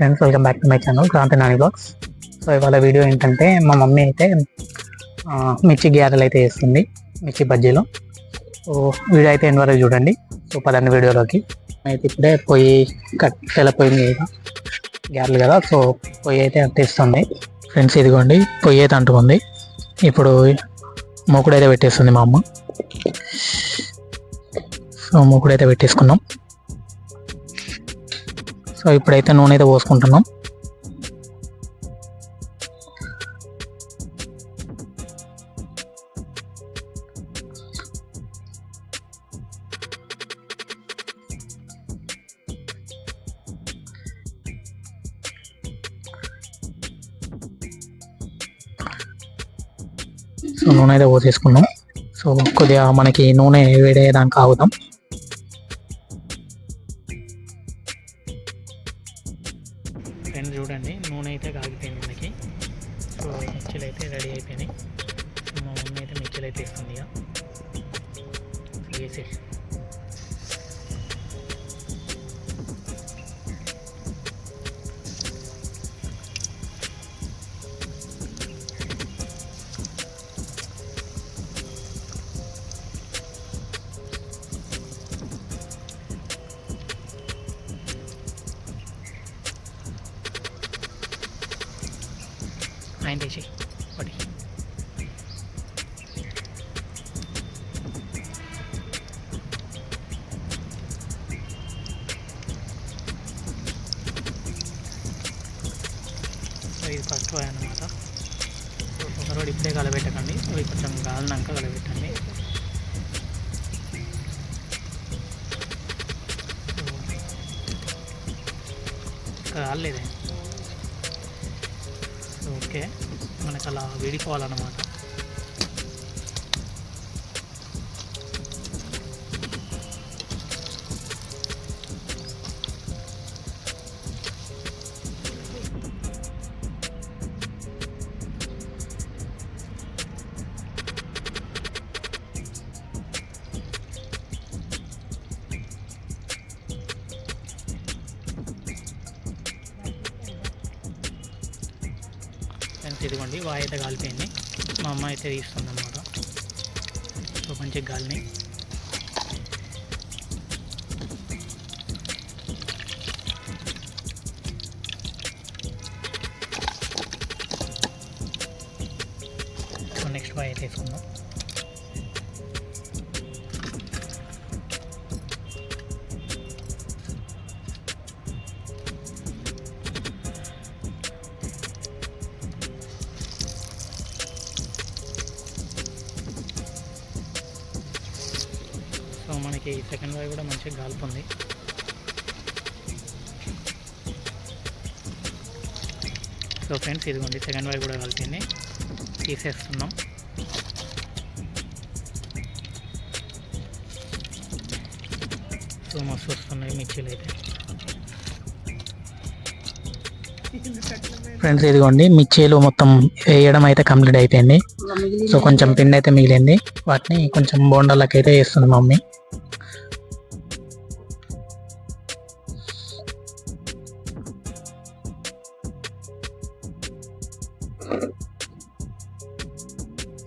Friends welcome back to my channel Kranthi Nani blogs so ఇవాళ video ఏంటంటే మా mummy అయితే మిర్చి గ్యారెలు అయితే వేస్తుంది మిర్చి బజ్జీలో. సో వీడియో అయితే ఎన్ని వరకు చూడండి. సో పదండి వీడియోలోకి. అయితే ఇప్పుడే పొయ్యి కట్టెల పొయ్యి గ్యారెలు కదా సో పొయ్యి అయితే అంటిస్తుంది. ఫ్రెండ్స్ ఇదిగోండి పొయ్యి అయితే అంటుకుంది. ఇప్పుడు మూకుడు అయితే పెట్టేస్తుంది మా అమ్మ. సో మూకుడు అయితే పెట్టేసుకున్నాం. సో ఇప్పుడైతే నూనె అయితే పోసుకుంటున్నాం. సో నూనె అయితే పోసేసుకున్నాం. సో కొద్దిగా మనకి నూనె వేడేదానికి ఆగుదాం. మిర్చిలు అయితే రెడీ అయిపోయినాయి. మా మమ్మీ అయితే మిర్చిలు అయితే ఇస్తుంది ఇక. వేసి ఆయన వేసి ఒకటి అనమాట ఒకరోడు అన్నమాట ఇప్పుడే కలబెట్టకండి. అవి కొంచెం గాలినాక కలబెట్టండి. కాలేదే ఓకే. మనకు అలా విడిపోవాలన్నమాట. ఫ్రెండ్స్ ఇదిగోండి వాయి అయితే కాలిపోయింది మా అమ్మ అయితే తీస్తుంది అనమాట సో మంచి గాలిని సో నెక్స్ట్ వాయి అయితే తీసుకుందాం సో మనకి సెకండ్ వాయి కూడా మంచిగా గాలుపుంది. సో ఫ్రెండ్స్ ఇదిగోండి సెకండ్ వాయి కూడా కలిపింది తీసేస్తున్నాం. సో మస్తు వస్తున్నాయి మిర్చీలు అయితే. ఫ్రెండ్స్ ఇదిగోండి మిర్చీలు మొత్తం వేయడం అయితే కంప్లీట్ అయిపోయింది. సో కొంచెం పిండి అయితే మిగిలింది. వాటిని కొంచెం బోండాలకైతే అయితే వేస్తుంది మమ్మీ.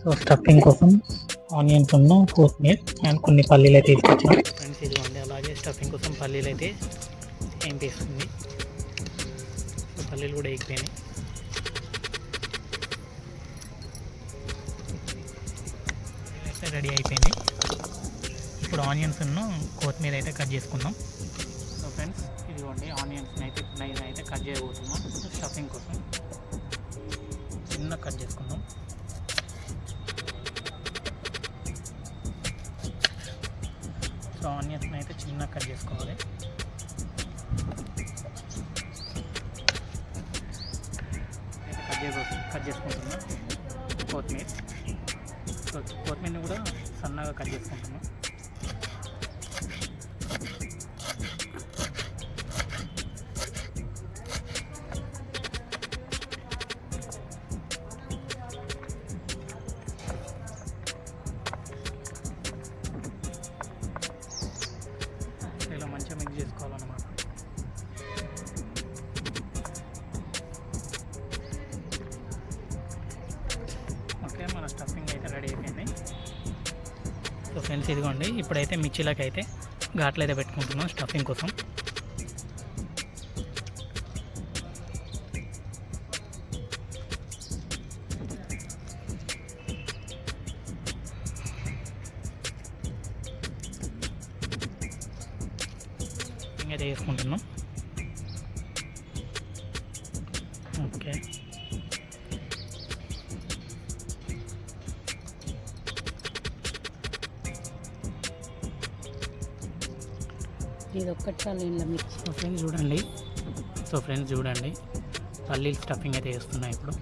సో స్టఫింగ్ కోసం ఆనియన్స్ ఉన్న కొత్తిమీర అండ్ కొన్ని పల్లీలు అయితే తీసుకొచ్చాను. ఫ్రెండ్స్ ఇదిగోండి అలాగే స్టఫింగ్ కోసం పల్లీలు అయితే ఏం తీస్తుంది సో పల్లీలు కూడా ఎగిపోయినాయి రెడీ అయిపోయినాయి. ఇప్పుడు ఆనియన్స్ కొత్తిమీర అయితే కట్ చేసుకుందాం. సో ఫ్రెండ్స్ ఇదిగోండి ఆనియన్స్ని అయితే ఇప్పుడు నేను అయితే కట్ చేయబోతున్నాం. స్టఫింగ్ కోసం. చిన్న కట్ చేసుకుందాం. సో ఆనియన్స్ని అయితే చిన్న కట్ చేసుకోవాలి. కట్ చేసుకో కట్ చేసుకుంటున్నా. కొత్తిమీర. సో కొత్తిమీరని కూడా సన్నగా కట్ చేసుకుంటున్నాం. ఇలా మంచిగా మిక్స్ చేసుకోవాలన్నమాట. మన స్టఫింగ్ అయితే రెడీ అయిపోయింది. సో ఫ్రెండ్స్ ఇదిగోండి ఇప్పుడైతే మిర్చిలకైతే ఘాట్లు అయితే పెట్టుకుంటున్నాం స్టఫింగ్ కోసం. అయితే వేసుకుంటున్నాం ఓకే. ఇది ఒక్కటి చాలు మిర్చి సో ఫ్రెండ్స్ చూడండి. సో ఫ్రెండ్స్ చూడండి. పల్లీలు స్టఫింగ్ అయితే వేస్తున్నాయి ఇప్పుడు.